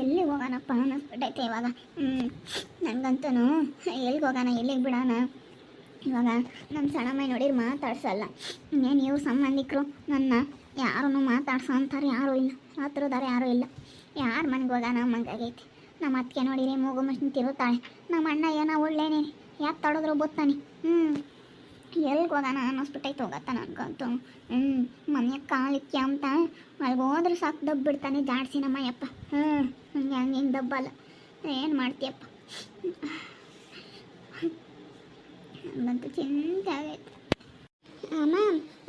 ಎಲ್ಲಿಗೆ ಹೋಗೋಣಪ್ಪ ಅನ್ನಿಸ್ಬಿಟ್ಟೈತೆ ಇವಾಗ? ನನಗಂತೂ ಎಲ್ಲಿಗೆ ಹೋಗೋಣ, ಎಲ್ಲಿಗೆ ಬಿಡೋಣ? ಇವಾಗ ನಮ್ಮ ಮೈ ನೋಡಿರಿ ಮಾತಾಡ್ಸಲ್ಲ. ಇನ್ನೇನು ಇವ್ರು ಸಂಬಂಧಿಕರು, ನನ್ನ ಯಾರೂ ಮಾತಾಡ್ಸೋ ಅಂತಾರೆ ಯಾರೂ ಇಲ್ಲ. ಹತ್ರದಾರೆ ಯಾರೂ ಇಲ್ಲ. ಯಾರು ಮನೆಗೆ ಹೋಗೋಣ ಮಂಗಾಗೈತಿ ನಮ್ಮ ಅತ್ತಿಗೆ ನೋಡಿರಿ ಮೂಗು ಮಷಿನ್ ತಿರುತ್ತಾಳೆ ನಮ್ಮ ಅಣ್ಣ ಏನೋ ಒಳ್ಳೆನೇ ಯಾಕೆ ತಡೋದ್ರು ಬತ್ತಾನೆ ಹ್ಞೂ ಎಲ್ಲಿಗೆ ಹೋಗೋಣ ಅನ್ನಿಸ್ಬಿಟ್ಟೈತೆ ಹೋಗತ್ತ ನನಗಂತೂ ಹ್ಞೂ ಮನೆಯ ಕಾಲಿಕ್ಕೆ ಅಂತ ಅಲ್ಲಿಗೆ ಹೋದ್ರೆ ಸಾಕು, ದಬ್ಬ ಬಿಡ್ತಾನೆ ಜಾಡ್ಸಿ ನಮ್ಮ ಯಪ್ಪ ಹ್ಞೂ ಹಂಗೆ ಹಂಗೆ, ಹಿಂಗೆ ದಬ್ಬಲ್ಲ. ಏನು ಮಾಡ್ತೀಯಪ್ಪ? ನನಗಂತೂ ಚಿಂತೆ ಆಗೈತೆ. ಅಮ್ಮ,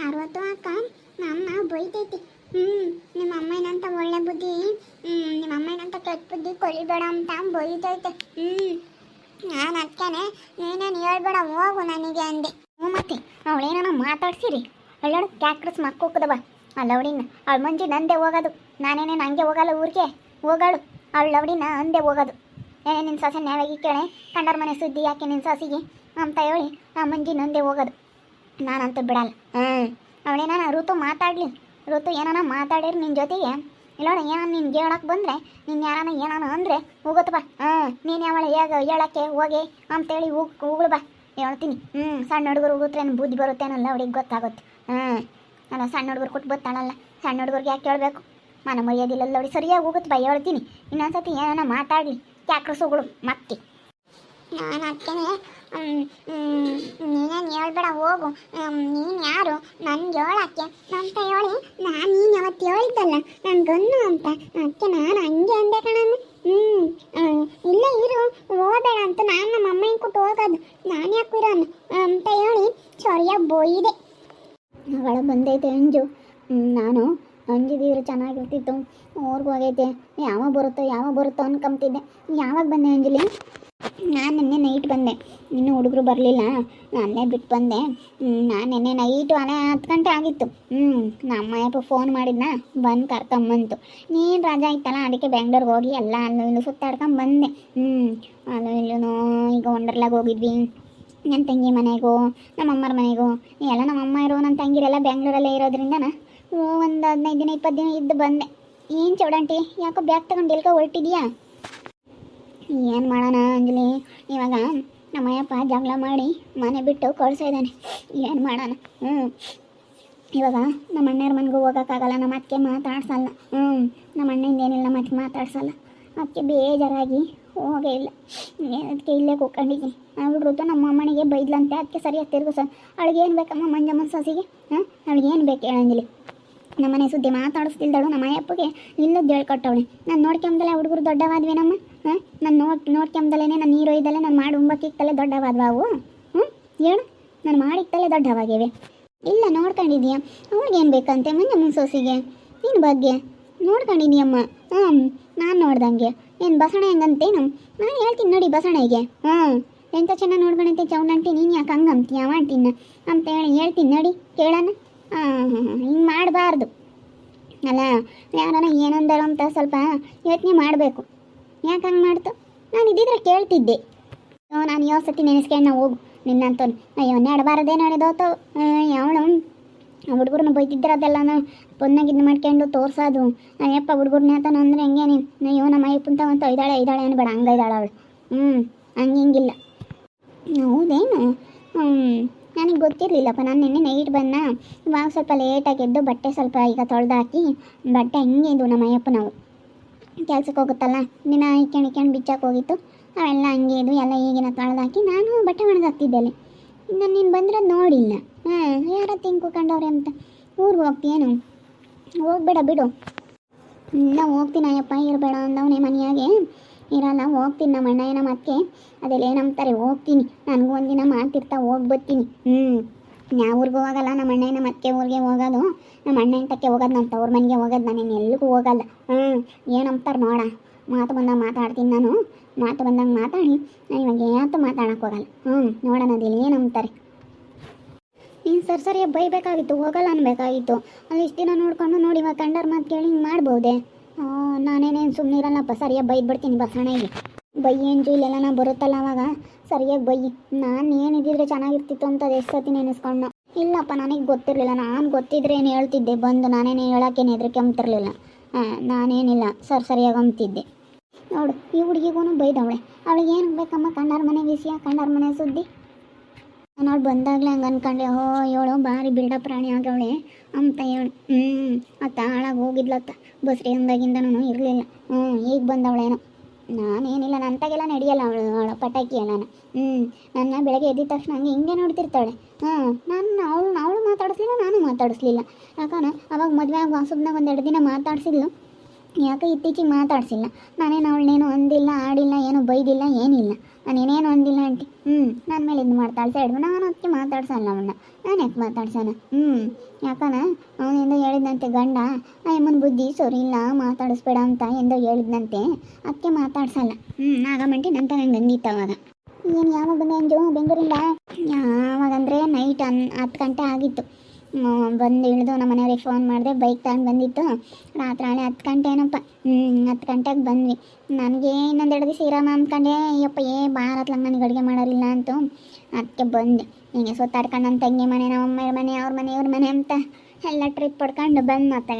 ಅರವತ್ತು ಅಕ್ಕ, ನಮ್ಮ ಬೈತೈತಿ. ಹ್ಞೂ ನಿಮ್ಮ ಅಮ್ಮನಂತ ಒಳ್ಳೆ ಬುದ್ಧಿ. ಹ್ಞೂ ನಿಮ್ಮ ಅಮ್ಮನಂತ ಕೆಟ್ಟ ಬುದ್ಧಿ ಕೊಳಿಬೇಡ ಅಂತ ಬೈತೈತೆ. ಹ್ಞೂ ನಾನು ಅದಕ್ಕೇನೆ ನೀನೇನು ಹೇಳ್ಬೇಡ, ಹೋಗು ನನಗೆ ಅಂದೆ. ಹ್ಞೂ ಮತ್ತೆ ಅವಳೇನ ಮಾತಾಡ್ಸಿರಿ? ಅಳ್ಳೋಡು ಕ್ಯಾಕ್ರಸ್ ಮಕ್ಕೋಕದವ ಆ ಅವಳಿನ ಅವಳ ಮಂಜಿ ನಂದೇ ಹೋಗೋದು. ನಾನೇನೇನು ಹಂಗೆ ಹೋಗಲ್ಲ ಊರಿಗೆ? ಹೋಗಾಳು. ಅವಳು ಅವಳಿನ ಅಂದೆ ಹೋಗೋದು. ಏ ನಿನ್ನ ಸೊಸೆ ನ್ಯಾವಾಗಿ ಕೇಳೆ, ಕಂಡರ ಮನೆ ಸುದ್ದಿ ಯಾಕೆ ನಿನ್ನ ಸೊಸೆಗೆ? ಅಂತ ಹೇಳಿ ಆ ಮಂಜಿ ನಂದೆ ಹೋಗೋದು. ನಾನಂತೂ ಬಿಡಲ್ಲ. ಹ್ಞೂ. ಅವಳೇನ ಋತು ಮಾತಾಡಲಿ. ಋತು ಏನಾನ ಮಾತಾಡಿರಿ ನಿನ್ನ ಜೊತೆಗೆ? ಇಲ್ಲೋಣ ಏನಾನ ನಿನ್ಗೆ ಹೇಳಕ್ಕೆ ಬಂದರೆ ನಿನ್ನ ಯಾರಾನ ಏನಾನ ಅಂದರೆ ಹೋಗುತ್ತ ಬಾ. ಹಾಂ ನೀನು ಯಾವಳ ಹೇಗೆ ಹೇಳಕ್ಕೆ ಹೋಗಿ ಅಂತೇಳಿ ಹೋಗಿ, ಹೋಗ್ಳು ಬಾ. ಹೇಳ್ತೀನಿ. ಹ್ಞೂ ಸಣ್ಣ ಹುಡುಗರು ಹೋಗುತ್ತೇನು ಬುದ್ಧಿ ಬರುತ್ತೆನಲ್ಲ ನೋಡಿ ಗೊತ್ತಾಗುತ್ತೆ ಹ್ಞೂ ಅಲ್ಲ ಸಣ್ಣ ಹುಡುಗರು ಕೊಟ್ಟು ಗೊತ್ತಾಳಲ್ಲ ಸಣ್ಣ ಹುಡುಗರಿಗೆ ಯಾಕೆ ಕೇಳಬೇಕು ಮನ ಮರ್ಯಾದಿಲ್ಲ ಅವ್ರಿಗೆ ಸರಿಯಾಗಿ ಹೋಗುತ್ತೆ ಬೈ ಹೇಳ್ತೀನಿ. ಇನ್ನೊಂದ್ಸತಿ ಮಾತಾಡಿ ಮಾತಾಡಲಿ. ಕ್ಯಾಕ್ರಸುಗಳು ಮತ್ತೆ. ನಾನು ಅದಕ್ಕೇನೆ ನೀನೇನು ಹೇಳ್ಬೇಡ ಹೋಗು. ನೀನು ಯಾರು? ನನ್ಗೆ ಹೇಳಕ್ಕೆ. ಅಂತ ಹೇಳಿ ನಾನು ನೀನು ಅವತ್ತು ಹೇಳಿದ್ದಲ್ಲ? ನನ್ನ ಗನ್ನು ಅಂತ. ಅದಕ್ಕೆ ನಾನು ಹಂಗೆ ಅಂದೆ ಕಣನು ಹ್ಞೂ ಇಲ್ಲ ಇರು ಹೋಗಬೇಡ ಅಂತ ನಾನು ನಮ್ಮ ಅಮ್ಮನ ಕೊಟ್ಟು ಹೋಗೋದು. ನಾನು ಯಾಕೆ ಇರೋನು? ಅಂತ ಹೇಳಿ ಸರಿಯಾಗಿ ಬೋಯಿದೆ. ಅವಳ ಬಂದೈತೆ ಅಂಜು. ಹ್ಮ್, ನಾನು ಅಂಜಿದಿದ್ರೆ ಚೆನ್ನಾಗಿರ್ತಿತ್ತು. ಅವ್ರಿಗೂ ಹೋಗೈತೆ. ಯಾವಾಗ ಬರುತ್ತೋ ಯಾವಾಗ ಬರುತ್ತೋ ಅನ್ಕೊಂತಿದ್ದೆ ಯಾವಾಗ ಬಂದೆ ಅಂಜಲಿ? ನಾನು ನಿನ್ನೆ ನೈಟ್ ಬಂದೆ. ಇನ್ನು ಹುಡುಗರು ಬರಲಿಲ್ಲ. ನಾನೇ ಬಿಟ್ಟು ಬಂದೆ. ನಾನು ನಿನ್ನೆ ನೈಟು ಹಣ ಹತ್ತು ಗಂಟೆ ಆಗಿತ್ತು. ಹ್ಞೂ ನಮ್ಮ ಅಪ್ಪ ಫೋನ್ ಮಾಡಿದ್ನ, ಬಂದು ಕರ್ಕೊಂಬಂತು. ನೀನು ರಜಾ ಇತ್ತಲ್ಲ, ಅದಕ್ಕೆ ಬೆಂಗ್ಳೂರಿಗೆ ಹೋಗಿ ಎಲ್ಲ ಅಲ್ಲೂ ಇಲ್ಲೂ ಸುತ್ತಾಡ್ಕೊಂಡು ಬಂದೆ. ಹ್ಞೂ ಅಲ್ಲೂ ಇಲ್ಲೂ ಈಗ ವಂಡರ್ಲಾಗ ಹೋಗಿದ್ವಿ. ನನ್ನ ತಂಗಿ ಮನೆಗೂ ನಮ್ಮ ಅಮ್ಮರ ಮನೆಗೂ ಎಲ್ಲ ನಮ್ಮ ಅಮ್ಮ ಇರೋ ನನ್ನ ತಂಗಿರೆಲ್ಲ ಬೆಂಗಳೂರಲ್ಲೇ ಇರೋದ್ರಿಂದ ಒಂದು ಹದಿನೈದು ದಿನ ಇಪ್ಪತ್ತು ದಿನ ಇದ್ದು ಬಂದೆ. ಏನು ಚೌಡಂಟಿ, ಯಾಕೋ ಬ್ಯಾಗ್ ತಗೊಂಡು ಎಲ್ಕೋ ಹೊರಟಿದ್ಯಾ? ಏನು ಮಾಡೋಣ ಅಂಜಲಿ? ಇವಾಗ ನಮ್ಮಯ್ಯಪ್ಪ ಜಗಳ ಮಾಡಿ ಮನೆ ಬಿಟ್ಟು ಕಳ್ಸೋ ಇದ್ದಾನೆ. ಏನು ಮಾಡೋಣ? ಹ್ಞೂ ಇವಾಗ ನಮ್ಮ ಅಣ್ಣರ ಮನೆಗೂ ಹೋಗೋಕ್ಕಾಗಲ್ಲ, ನಮ್ಮ ಅತ್ತೆ ಮಾತಾಡ್ಸಲ್ಲ. ಹ್ಞೂ ನಮ್ಮ ಅಣ್ಣಂದು ಏನಿಲ್ಲ, ನಮ್ಮ ಅತ್ತಿಗೆ ಮಾತಾಡ್ಸಲ್ಲ. ಅದಕ್ಕೆ ಬೇಜಾರಾಗಿ ಹೋಗೇ ಇಲ್ಲ. ಅದಕ್ಕೆ ಇಲ್ಲೇ ಕೂಕೊಂಡಿದ್ದೀನಿ ಅವ್ರು ನಮ್ಮ ಅಮ್ಮನಿಗೆ ಬೈದ್ಲಂತೆ, ಅದಕ್ಕೆ ಸರಿಯಾಗಿ ತಿರುಗಿಸ ಅವಳಿಗೆ ಏನು ಬೇಕಮ್ಮ ಮಂಜಮ್ಮನ ಸೊಸಿಗೆ? ಹಾಂ? ಅವಳಿಗೆ ಏನು ಬೇಕು ಹೇಳಂಗಿಲ್ಲ ನಮ್ಮನೆ ಸುದ್ದಿ ಮಾತಾಡಿಸ್ತಿಲ್ದಳು, ನಮ್ಮ ಅಯ್ಯಪ್ಪಗೆ ಇಲ್ಲದ್ದು ಹೇಳ್ಕೊಟ್ಟವಳೆ. ನಾನು ನೋಡ್ಕೊಂಬಲ್ಲ ಹುಡುಗರು ದೊಡ್ಡವಾದ್ವೇನಮ್ಮ? ನಾನು ನೋಡ್ ನೋಡ್ಕೊಂಬದಲೇ ನಾನು ನೀರು ಇದ್ದಲ್ಲೇ ನಾನು ಮಾಡಿ ಉಂಬಕ್ಕಿಕ್ತಲೇ ದೊಡ್ಡವಾದ್ವಾ ಅವು ಹ್ಞೂ ಹೇಳು. ನಾನು ಮಾಡಿಕ್ತಲೇ ದೊಡ್ಡವಾಗಿವೆ ಇಲ್ಲ, ನೋಡ್ಕೊಂಡಿದ್ಯಾ? ಅವ್ಳಿಗೇನು ಬೇಕಂತೆ? ಮುಂದೆ ಸೊಸಿಗೆ ನಿನ್ನ ಬಗ್ಗೆ. ನೋಡ್ಕೊಂಡಿದ್ಯಮ್ಮ? ಹ್ಞೂ ನಾನು ನೋಡ್ದಂಗೆ. ಏನು ಬಸಣ ಹೆಂಗಂತೇನು? ನಾನು ಹೇಳ್ತೀನಿ ನೋಡಿ ಬಸಣೆಗೆ. ಹ್ಞೂ ಎಂತ ಚೆನ್ನಾಗಿ ನೋಡ್ಕೊಂಡಂತೆ ಚೌನಂಟಿ ನೀನು ಯಾಕೆ ಹಂಗೆ ಅಂತೀಯ ಮಾಡ್ತೀನಿ? ಅಂತ ಹೇಳಿ ಹೇಳ್ತೀನಿ ನೋಡಿ, ಕೇಳೋಣ. ಹಾಂ ಹಿಂಗೆ ಮಾಡಬಾರ್ದು. ಅಲ್ಲ ಯಾರನ್ನ ಏನಂದಾರೋ ಅಂತ ಸ್ವಲ್ಪ ಯೋಚನೆ ಮಾಡಬೇಕು. ಯಾಕೆ ಹಂಗೆ ಮಾಡ್ತು? ನಾನು ಇದ್ದಿದ್ರೆ ಕೇಳ್ತಿದ್ದೆ. ನಾನು ಯಾವ ಸತಿ ನೆನೆಸ್ಕೊಂಡು ಹೋಗು. ನಿನ್ನಂತ ಅಯ್ಯೋ ನಡಬಾರದೇ ನಡೆದೋತು ಯಾವಳು ಹುಡುಗರನ್ನ ನಾನು ಪೊನ್ನಾಗಿದ್ದು ಮಾಡ್ಕೊಂಡು ತೋರ್ಸೋದು. ಅಯ್ಯಪ್ಪ, ಹುಡುಗರ್ನ ಆತನ ಅಂದರೆ ಹೆಂಗೆ ನೀನು? ಅಯ್ಯೋ, ನಮ್ಮ ಅಯ್ಯಪ್ಪಂತ ಅಂತ ಅಂತ ಐದಾಳೆ ಐದಾಳೆ ಅನ್ಬೇಡ. ಹಂಗೆ ಇದ್ದಾಳೆ ಅವಳು. ಹ್ಞೂ ಹಂಗೆ ಹಿಂಗಿಲ್ಲ. ಹೌದೇನು? ನನಗೆ ಗೊತ್ತಿರಲಿಲ್ಲಪ್ಪ. ನಾನು ನಿನ್ನೆ ನೈಟ್ ಬಂದ ಇವಾಗ ಸ್ವಲ್ಪ ಲೇಟಾಗಿ ಎದ್ದು ಬಟ್ಟೆ ಸ್ವಲ್ಪ ಈಗ ತೊಳೆದಾಕಿ, ಬಟ್ಟೆ ಹಂಗೆ ಇದು ನಮ್ಮ ಅಯ್ಯಪ್ಪ ನಾವು. ಕೆಲ್ಸಕ್ಕೆ ಹೋಗುತ್ತಲ್ಲ, ದಿನ ಇಕ್ಕೊಂಡು ಇಕ್ಕೊಂಡು ಬಿಚ್ಚಕ್ಕೆ ಹೋಗಿತ್ತು. ಅವೆಲ್ಲ ಹಂಗೆ ಇದು, ಎಲ್ಲ ಈಗಿನ ತೊಳೆದಾಕಿ ನಾನು ಬಟ್ಟೆ ಒಣಗಾಕ್ತಿದ್ದೆ ಅಲ್ಲಿ ಇನ್ನು ನೀನು ಬಂದ್ರೆ ನೋಡಿಲ್ಲ. ಹಾಂ, ಯಾರ ಕಂಡವ್ರೆ ಅಂತ. ಊರಿಗೆ ಹೋಗ್ತೀಯೇನು? ಹೋಗ್ಬೇಡ ಬಿಡು. ಇಲ್ಲ ಹೋಗ್ತೀನಿ ಅಯ್ಯಪ್ಪ, ಇರಬೇಡ ಅಂದವನೇ ಮನೆಯಾಗೆ. ಇರಲ್ಲ, ಹೋಗ್ತೀನಿ ನಮ್ಮ ಅಣ್ಣ ನಮ್ಮ ಅತ್ತೆ ಅದೆಲ್ಲ ಏನಂತಾರೆ, ಹೋಗ್ತೀನಿ. ನನಗೂ ಒಂದಿನ ಮಾತಿರ್ತಾ ಹೋಗಿ ಬರ್ತೀನಿ ಹ್ಞೂ ಯಾವ ಊರಿಗೂ ಹೋಗಲ್ಲ ನಮ್ಮ ಅಣ್ಣ ನಮ್ಮ ಅತ್ತೆ ಊರಿಗೆ ಹೋಗೋದು. ನಮ್ಮ ಅಣ್ಣ ಇಂಟಕ್ಕೆ ಹೋಗೋದು ನಮ್ಮ ತವ್ರ ಮನೆಗೆ ಹೋಗೋದು ಇನ್ನು ಎಲ್ಲಿಗೂ ಹೋಗಲ್ಲ. ಹ್ಞೂ ಅಂತಾರೆ ನೋಡ. ಮಾತು ಬಂದಾಗ ಮಾತಾಡ್ತೀನಿ ನಾನು. ಮಾತು ಬಂದಾಗ ಮಾತಾಡಿ. ನಾನು ಇವಾಗ ಯಾತು ಮಾತಾಡೋಕೆ ಹೋಗಲ್ಲ. ಹ್ಞೂ ನೋಡೋಣ ಅದಿಲ್ಲ ಏನಂತಾರೆ ನೀನು ಸರಿ ಸರಿಯಾಗಿ ಬೈಬೇಕಾಗಿತ್ತು ಹೋಗಲ್ಲ ಅನ್ಬೇಕಾಗಿತ್ತು. ಅಲ್ಲಿ ಇಷ್ಟು ದಿನ ನೋಡಿಕೊಂಡು ನೋಡಿ ಇವಾಗ ಕಂಡರ್ ಮಾತು ಕೇಳಿ ಹಿಂಗೆ ಮಾಡ್ಬೋದೆ? ನಾನೇನೇನು ಸುಮ್ಮನೆ ಇರಲ್ಲಪ್ಪ ಸರಿಯಾಗಿ ಬೈದು ಬಿಡ್ತೀನಿ ಬಸಣ್ಣಗೆ ಬೈ ಇಲ್ಲೆಲ್ಲ ಇಲ್ಲೆಲ್ಲ ಬರುತ್ತಲ್ಲ ಅವಾಗ. ಸರಿಯಾಗಿ ಬೈ. ನಾನು ಏನಿದ್ದಿದ್ರೆ ಚೆನ್ನಾಗಿರ್ತಿತ್ತು ಅಂತ ಎಷ್ಟು ಸತಿ ನೆನೆಸ್ಕೊಂಡು ಇಲ್ಲಪ್ಪ, ನನಗೆ ಗೊತ್ತಿರಲಿಲ್ಲ. ನಾನು ಗೊತ್ತಿದ್ರೆ ಏನು ಹೇಳ್ತಿದ್ದೆ? ಬಂದು ನಾನೇನು ಹೇಳೋಕ್ಕೇನು ಹೆದರಿಕೆ ಅಂತಿರಲಿಲ್ಲ ಹಾಂ ನಾನೇನಿಲ್ಲ. ಸರ್ ಸರಿಯಾಗಿ ಅಂತಿದ್ದೆ ನೋಡು, ಈ ಹುಡುಗಿಗೂ ಬೈದವಳೆ. ಅವಳಿಗೆ ಏನು ಬೇಕಮ್ಮ ಕಂಡಾರ ಮನೆ ವಿಷಯ ಕಂಡಾರ ಮನೆ ಸುದ್ದಿ? ನಾನು ಅವಳು ಬಂದಾಗಲೇ ಹಂಗೆ ಅನ್ಕೊಂಡೆ ಓ ಏಳು ಭಾರಿ ಬಿಲ್ಡ ಪ್ರಾಣಿ ಆಗವಳೆ ಅಂತ ಹೇಳಿ ಹ್ಞೂ ಆ ತಾಳಾಗಿ ಹೋಗಿದ್ಲತ್ತ. ಬಸ್ರಿ ಅಂದಾಗಿಂದನೂ ಇರಲಿಲ್ಲ. ಹ್ಞೂ ಈಗ ಬಂದವಳೇನೋ. ನಾನೇನಿಲ್ಲ, ನಂತಾಗೆಲ್ಲ ನಡೆಯಲ್ಲ ಅವಳು ಅವಳು ಪಟಾಕಿ ಎಲ್ಲನ ಹ್ಞೂ ನನ್ನ ಬೆಳಗ್ಗೆ ಎದ್ದಿದ ತಕ್ಷಣ ಹಂಗೆ ಹಿಂಗೆ ನೋಡ್ತಿರ್ತಾಳೆ. ಹಾಂ ನಾನು ಅವಳು ಅವಳು ಮಾತಾಡಿಸ್ಲಿಲ್ಲ, ನಾನು ಮಾತಾಡಿಸ್ಲಿಲ್ಲ. ಯಾಕಂದ್ರೆ ಅವಾಗ ಮದುವೆ ಆಗಿ ವಾಸಬ್ನಾಗ ಒಂದೆರಡು ದಿನ ಮಾತಾಡ್ಸಿದ್ಲು. ಯಾಕೆ ಇತ್ತೀಚೆಗೆ ಮಾತಾಡ್ಸಿಲ್ಲ? ನಾನೇನು ಅವಳನ್ನೇನು ಅಂದಿಲ್ಲ, ಆಡಿಲ್ಲ, ಏನು ಬೈದಿಲ್ಲ, ಏನಿಲ್ಲ. ನಾನು ಏನೇನು ಅಂದಿಲ್ಲ ಆಂಟಿ? ಹ್ಞೂ ನನ್ನ ಮೇಲೆ ಇದು ಮಾಡ್ತಾಳೆ ಸೈಡ್ ನಾನು ಅದಕ್ಕೆ ಮಾತಾಡ್ಸಲ್ಲ ಅವನ್ನ ನಾನು ಯಾಕೆ ಮಾತಾಡ್ಸೋಣ ಹ್ಞೂ ಯಾಕನ? ಅವನಿಂದ ಹೇಳಿದಂತೆ ಗಂಡ. ಅಮ್ಮನ ಬುದ್ಧಿ ಸರಿ ಇಲ್ಲ, ಮಾತಾಡಿಸ್ಬೇಡ ಅಂತ ಎಂದೋ ಹೇಳಿದ್ನಂತೆ. ಅದಕ್ಕೆ ಮಾತಾಡ್ಸಲ್ಲ. ಹ್ಞೂ ನಾಗಮಂಟಿ ನನ್ನ ನಂಗೆ ಹಂಗಿತ್ತು ಅವಾಗ. ಏನು ಯಾವಾಗ ಬಂದೆ ಅಂಜು? ಬೆಂಗಳೂರಿಂದ? ಯಾವಾಗಂದರೆ ನೈಟ್ ಹನ್ ಹತ್ತು ಗಂಟೆ ಆಗಿತ್ತು. ಬಂದು ಇಳಿದು ನಮ್ಮ ಮನೆಯವ್ರಿಗೆ ಫೋನ್ ಮಾಡಿದೆ ಬೈಕ್ ತಗೊಂಡು ಬಂದಿತ್ತು. ರಾತ್ರಿ ಹಳೆ ಹತ್ತು ಗಂಟೆ ಏನಪ್ಪ? ಹತ್ತು ಗಂಟೆಗೆ ಬಂದ್ವಿ. ನನಗೆ ಇನ್ನೊಂದೆರಡು ದಿವಸ ಇರಮ್ಮ ಅಂದ್ಕೊಂಡೆ ಅಯ್ಯಪ್ಪ, ಏ ಬಾರತ್ಲ ನನಗೆ ಅಡುಗೆ ಮಾಡೋರಿಲ್ಲ ಅಂತು. ಅದಕ್ಕೆ ಬಂದೆ. ಹಿಂಗೆ ಸುತ್ತಾಡ್ಕೊಂಡು ನನ್ನ ತಂಗಿ ಮನೆ, ನಮ್ಮ ಅಮ್ಮ ಮನೆ, ಅವ್ರ ಮನೆ, ಇವ್ರ ಮನೆ ಅಂತ ಎಲ್ಲ ಟ್ರಿಪ್ ಪಡ್ಕೊಂಡು ಬಂದು ಮತ್ತೆ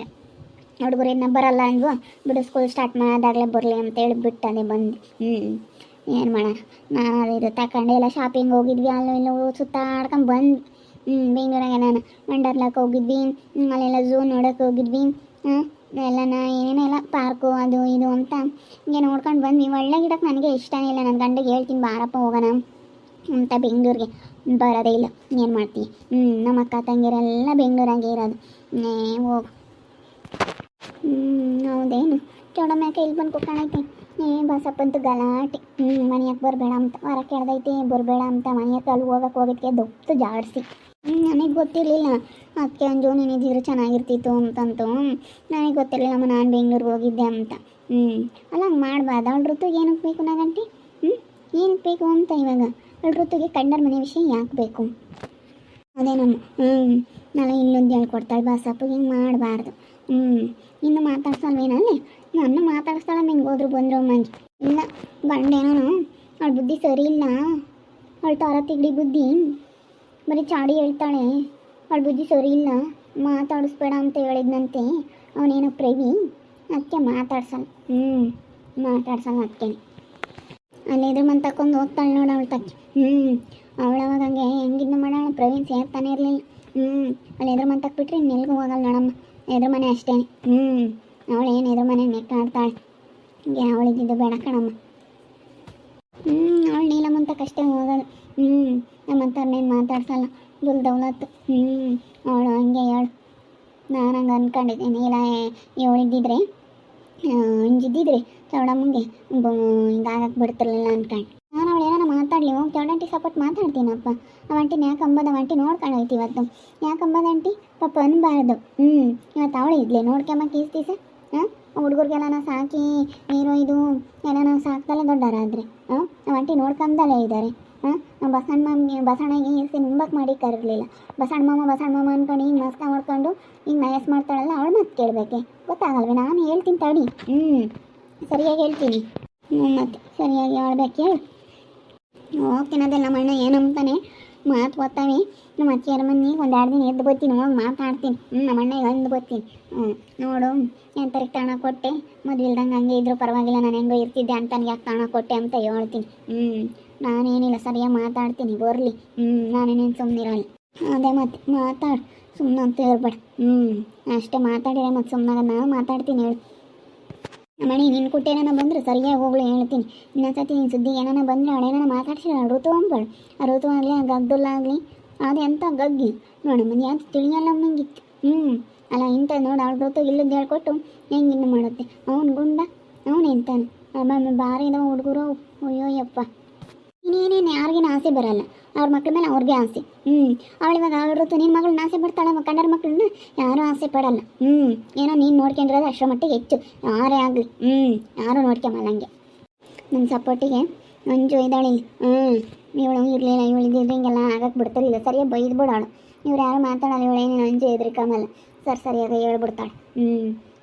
ಹುಡುಗರು ಇನ್ನೂ ಬರಲ್ಲ ಅಂದ್ವು. ಬಿಡು ಸ್ಕೂಲ್ ಸ್ಟಾರ್ಟ್ ಮಾಡಿದಾಗಲೇ ಬರಲಿ ಅಂತೇಳಿ ಬಿಟ್ಟದೆ ಬಂದು ಹ್ಞೂ ಏನು ಮಾಡೋಣ. ನಾನು ಇದು ತಗೊಂಡು ಎಲ್ಲ ಶಾಪಿಂಗ್ ಹೋಗಿದ್ವಿ, ಅಲ್ಲೂ ಇಲ್ಲೂ ಸುತ್ತಾಡ್ಕೊಂಡು ಬಂದು ಬೆಂಗಳೂರಾಗ ನಾನು ವಂಡರ್ಲಾಕ್ ಹೋಗಿದ್ವಿ. ಅಲ್ಲೆಲ್ಲ ಝೂ ನೋಡೋಕೆ ಹೋಗಿದ್ವಿ. ಎಲ್ಲನ ಏನೇನೆಲ್ಲ ಪಾರ್ಕು ಅದು ಇದು ಅಂತ ಹಿಂಗೆ ನೋಡ್ಕೊಂಡು ಬಂದ್ವಿ. ಒಳ್ಳೆ ಗಿಡಕ್ಕೆ ನನಗೆ ಇಷ್ಟನೇ ಇಲ್ಲ. ನನ್ನ ಗಂಡಗೆ ಹೇಳ್ತೀನಿ, ಬಾರಪ್ಪ, ಹೋಗೋಣ ಅಂತ ಬೆಂಗಳೂರಿಗೆ. ಬರೋದೇ ಇಲ್ಲ. ಏನು ಮಾಡ್ತೀವಿ ಹ್ಞೂ ನಮ್ಮ ಅಕ್ಕ ತಂಗಿರೆಲ್ಲ ಬೆಂಗಳೂರಾಗೆ ಇರೋದು. ಹೋಗು. ಹ್ಞೂ ಹೌದೇನು? ಚೌಡಮ್ಯಾಕೆ ಇಲ್ಲಿ ಬಂದು ಕುತ್ಕೊಂಡೈತಿ? ಏ ಬಸಪ್ಪಂತೂ ಗಲಾಟೆ. ಹ್ಞೂ, ಮನೆಯಾಗ ಬರಬೇಡ ಅಂತ. ಹೊರ ಕೆಡ್ದೈತಿ, ಬರಬೇಡ ಅಂತ. ಮನೆಯಾಗ ಅಲ್ಲಿ ಹೋಗಕ್ಕೆ ಹೋಗೋದಕ್ಕೆ ದೊಡ್ಡ ಜಾಡಿಸಿ. ಹ್ಞೂ, ನನಗೆ ಗೊತ್ತಿರಲಿಲ್ಲ. ಅದಕ್ಕೆ ಅಂಜು ನೀನಿದ್ದಿದ್ರೆ ಚೆನ್ನಾಗಿರ್ತಿತ್ತು ಅಂತಂತು. ನನಗೆ ಗೊತ್ತಿರಲಿಲ್ಲಮ್ಮ ನಾನು ಬೆಂಗ್ಳೂರಿಗೆ ಹೋಗಿದ್ದೆ ಅಂತ. ಹ್ಞೂ. ಅಲ್ಲ, ಹಂಗೆ ಮಾಡಬಾರ್ದು? ಅವಳ ಋತುಗೆ ಏನಕ್ಕೆ ಬೇಕು ನಾಗಂಟಿ ಹ್ಞೂ ಏನಕ್ಕೆ ಬೇಕು ಅಂತ ಇವಾಗ? ಅವಳ ಋತುಗೆ ಕಂಡರ ಮನೆ ವಿಷಯ ಯಾಕೆ ಬೇಕು? ಅದೇನಮ್ಮ? ಹ್ಞೂ. ನಾಳೆ ಇನ್ನೊಂದು ಹೇಳ್ಕೊಡ್ತಾಳೆ ಬಸಪ್ಪಗೆ ಹಿಂಗೆ ಮಾಡಬಾರ್ದು. ಹ್ಞೂ. ಇನ್ನು ಮಾತಾಡ್ಸಲ್ವೇನಲ್ಲಿ ನನ್ನ ಮಾತಾಡಿಸ್ತಾಳೆ ನಿಂಗೆ ಹೋದ್ರು ಬಂದರು ಮಂಜು. ಇಲ್ಲ ಗಂಡೇನೋ ಅವಳ ಬುದ್ಧಿ ಸರಿ ಇಲ್ಲ. ಅವಳು ತಾರ ತಿಗಡಿ ಬುದ್ಧಿ. ಬರೀ ಚಾಡಿ ಹೇಳ್ತಾಳೆ. ಅವಳ ಬುದ್ಧಿ ಸರಿ ಇಲ್ಲ. ಮಾತಾಡಿಸ್ಬೇಡ ಅಂತ ಹೇಳಿದ್ನಂತೆ. ಅವನೇನೋ ಪ್ರೇಮಿ. ಅದಕ್ಕೆ ಮಾತಾಡ್ಸಲ್ಲ. ಹ್ಞೂ ಮಾತಾಡ್ಸಲ್ಲ ಅದಕ್ಕೆ. ಅಲ್ಲೇದ್ರ ಮನ್ ತಕೊಂಡು ಹೋಗ್ತಾಳೆ ನೋಡು ಅವಳು ತಕ್ಕಿ. ಹ್ಞೂ ಅವಳು ಅವಾಗ ಹಂಗೆ ಮಾಡೋಣ. ಪ್ರವೀಣ್ ಸೇರ್ತಾನೆ ಇರಲಿಲ್ಲ. ಹ್ಞೂ ಅಲ್ಲಿ ಎದುರು ಮನೆ ತಕ್ಬಿಟ್ರೆ ಇನ್ನೆಲ್ಗೂ ಹೋಗಲ್ಲ ನೋಡಮ್ಮ. ಎದುರು ಮನೆ ಅಷ್ಟೇ ಹ್ಞೂ ಅವಳು ಏನು ಎದುರು ಮನೆ ನೆಕ್ಕಾಡ್ತಾಳೆ ಹಂಗೆ ಅವಳಿದ್ದು ಬೇಡ ಕಣಮ್ಮ. ಹ್ಞೂ ಅವಳು ಕಷ್ಟ ಹೋಗೋದು ಹ್ಞೂ ನಮ್ಮಂತವ್ರನ್ನೇನು ಮಾತಾಡ್ಸಲ್ಲ? ಬುಲ್ ದೌಲತ್ತು. ಹ್ಞೂ ಅವಳು ಹಂಗೆ ಹೇಳು. ನಾನು ಹಂಗೆ ಅಂದ್ಕೊಂಡಿದ್ದೀನಿ ನೀಲ ಇವಳಿದ್ದಿದ್ರೆ ಹಿಂಗಿದ್ದಿದ್ರೆ ಚೌಡಮ್ಮಂಗೆ ಹಿಂಗಾಗಕ್ಕೆ ಬಿಡ್ತಿರ್ಲಿಲ್ಲ ಅನ್ಕೊಂಡು. ನಾನು ಅವಳು ಏನಾರ ಮಾತಾಡಲಿ, ಹೋಗಿ ಚೌಡಂಟಿ ಸಪೋರ್ಟ್ ಮಾತಾಡ್ತೀನಪ್ಪ. ಅವಂಟಿನ ಯಾಕೆ ಅಂಬದ ಅವಂಟಿ ನೋಡ್ಕೊಂಡು ಹೋಯ್ತು ಇವತ್ತು. ಯಾಕೆ ಅಂಬದ ಆಂಟಿ, ಪಾಪ ಅನ್ಬಾರ್ದು. ಹ್ಞೂ ಇವತ್ತು ಅವಳು ಇದ್ಲೆ. ನೋಡ್ಕೊಂಬ ಕೀಸ್ ದಿವಸ ಹಾಂ ಹುಡುಗರಿಗೆಲ್ಲ ಸಾಕಿ ನೀರು ಇದು, ಎಲ್ಲ ಸಾಕ್ದಲ್ಲೇ ದೊಡ್ಡರಾದರೆ ಹಾಂ ಒಂಟಿ ನೋಡ್ಕೊಂಬದಲ್ಲೇ ಇದ್ದಾರೆ ಹಾಂ ಬಸಣ್ಣ ಬಸಣ್ಣಗೆ ಇರಿಸಿ ನಿಂಬಕ್ಕೆ ಮಾಡಿ ಕರಿರಲಿಲ್ಲ. ಬಸಣ್ಣ ಮಾಮ ಬಸಣ್ಣ ಮಾಮ ಅಂದ್ಕೊಂಡು ಹಿಂಗೆ ಮಸ್ಕ ಮಾಡ್ಕೊಂಡು ಹಿಂಗೆ ನಯಸ್ ಮಾಡ್ತಾಳಲ್ಲ, ಅವಳು ಮತ್ತೆ ಕೇಳಬೇಕೆ? ಗೊತ್ತಾಗಲ್ವೇ, ನಾನು ಹೇಳ್ತೀನಿ ತಡಿ. ಹ್ಞೂ, ಸರಿಯಾಗಿ ಹೇಳ್ತೀನಿ. ಹ್ಞೂ ಮತ್ತೆ, ಸರಿಯಾಗಿ ಹೇಳ್ಬೇಕು, ಹೇಳು. ಓಕೆ ನಮ್ಮ ಅಣ್ಣ ಏನಂತಾನೆ? ಮಾತು ಓದ್ತಾವೆ. ನಮ್ಮ ಅತ್ತಿಯರ ಮನೆಗೆ ಒಂದು ಎರಡು ದಿನ ಎದ್ದು ಬರ್ತೀನಿ, ಹೋಗಿ ಮಾತಾಡ್ತೀನಿ. ಹ್ಞೂ ನಮ್ಮ ಅಣ್ಣಗೆ ಅಂದು ಬರ್ತೀನಿ. ಹ್ಞೂ ನೋಡು ಎಂತರಿಗೆ ತಾಣ ಕೊಟ್ಟೆ? ಮದುವಿಲ್ದಂಗೆ ಹಂಗೆ ಇದ್ರೂ ಪರವಾಗಿಲ್ಲ, ನಾನು ಹೆಂಗೋ ಇರ್ತಿದ್ದೆ ಅಂತ ನನಗೆ ಯಾಕೆ ತಾಣ ಕೊಟ್ಟೆ ಅಂತ ಹೇಳ್ತೀನಿ. ಹ್ಞೂ ನಾನೇನಿಲ್ಲ, ಸರಿಯಾಗಿ ಮಾತಾಡ್ತೀನಿ, ಬರಲಿ. ಹ್ಞೂ ನಾನೇನೇನು ಸುಮ್ಮನಿರಲ್ಲ ಅದೇ ಮತ್ತೆ ಮಾತಾಡು. ಸುಮ್ಮನೆ ಅಂತ ಹೇಳ್ಬೇಡ. ಹ್ಞೂ ಅಷ್ಟೇ ಮಾತಾಡಿದ್ರೆ ಮತ್ತು ಸುಮ್ಮನಾಗ ನಾನು ಮಾತಾಡ್ತೀನಿ ಹೇಳು. ಮಣಿ ನಿನ್ನ ಕೊಟ್ಟು ಏನಾನ ಬಂದ್ರೆ ಸರಿಯಾಗಿ ಹೋಗ್ಲಿ ಹೇಳ್ತೀನಿ. ಇನ್ನೊಂದ್ಸತಿ ನಿನ್ನ ಸುದ್ದಿ ಏನಾನ ಬಂದರೆ ಏನಾನ ಮಾತಾಡ್ಸಿಲ್ಲ ಋತು ಅಂಬಳು ಆ ಋತು ಆಗಲಿ, ಆ ಗಗ್ದುಲ್ಲ ಆಗಲಿ, ಅದು ಎಂಥ ಗಗ್ಗಿ? ನೋಡಿ ಮನೆ ಅಂತ ತಿಳಿಯಲ್ಲ ಅಮ್ಮಂಗಿತ್ತು ಹ್ಞೂ ಅಲ್ಲ ಇಂಥ ನೋಡು, ಅವಳ ಋತು ಇಲ್ಲದ ಹೇಳ್ಕೊಟ್ಟು ಹೆಂಗೆ ಇನ್ನು ಮಾಡುತ್ತೆ? ಅವ್ನು ಗುಂಡ, ಅವನು ಎಂತಾನೆ? ಬಾರಿ ಇದಾವ ಹುಡುಗರು. ಅಯ್ಯೋ, ಯಪ್ಪ. ಇನ್ನೇನೇನು ಯಾರಿಗೇನು ಆಸೆ ಬರಲ್ಲ. ಅವ್ರ ಮಕ್ಳ ಮೇಲೆ ಅವ್ರಿಗೆ ಆಸೆ. ಹ್ಞೂ ಅವಳು ಇವಾಗ ಆಗಿರುತ್ತೆ ನಿನ್ನ ಮಗಳನ್ನ ಆಸೆ ಪಡ್ತಾಳೆ ಕಂಡರ ಮಕ್ಕಳನ್ನ ಯಾರೂ ಆಸೆ ಪಡಲ್ಲ. ಹ್ಞೂ ಏನೋ ನೀನು ನೋಡ್ಕೊಂಡಿರೋದು ಅಷ್ಟರ ಮಟ್ಟಿಗೆ ಹೆಚ್ಚು. ಯಾರೇ ಆಗಲಿ. ಹ್ಞೂ ಯಾರೂ ನೋಡ್ಕೊಂಬಲ್ಲ ಹಂಗೆ. ನನ್ನ ಸಪೋರ್ಟಿಗೆ ಮಂಜು ಇದ್ದಾಳೆ. ಹ್ಞೂ ಇವಳು ಇರಲಿಲ್ಲ, ಇವಳು ಇದ್ದಿದ್ರೆ ಹಿಂಗೆಲ್ಲ ಆಗಕ್ಕೆ ಬಿಡ್ತಿರ್ಲಿಲ್ಲ. ಸರಿಯಾಗಿ ಬೈದ್ಬಿಡೋಳು. ಇವ್ರು ಯಾರು ಮಾತಾಡಲ್ಲ ಇವಳು ಏನೇನು ಅಂಜು ಎದ್ರಿಕಮಲ್ಲ ಸರ್ ಸರಿಯಾಗಿ ಹೇಳ್ಬಿಡ್ತಾಳೆ. ಹ್ಞೂ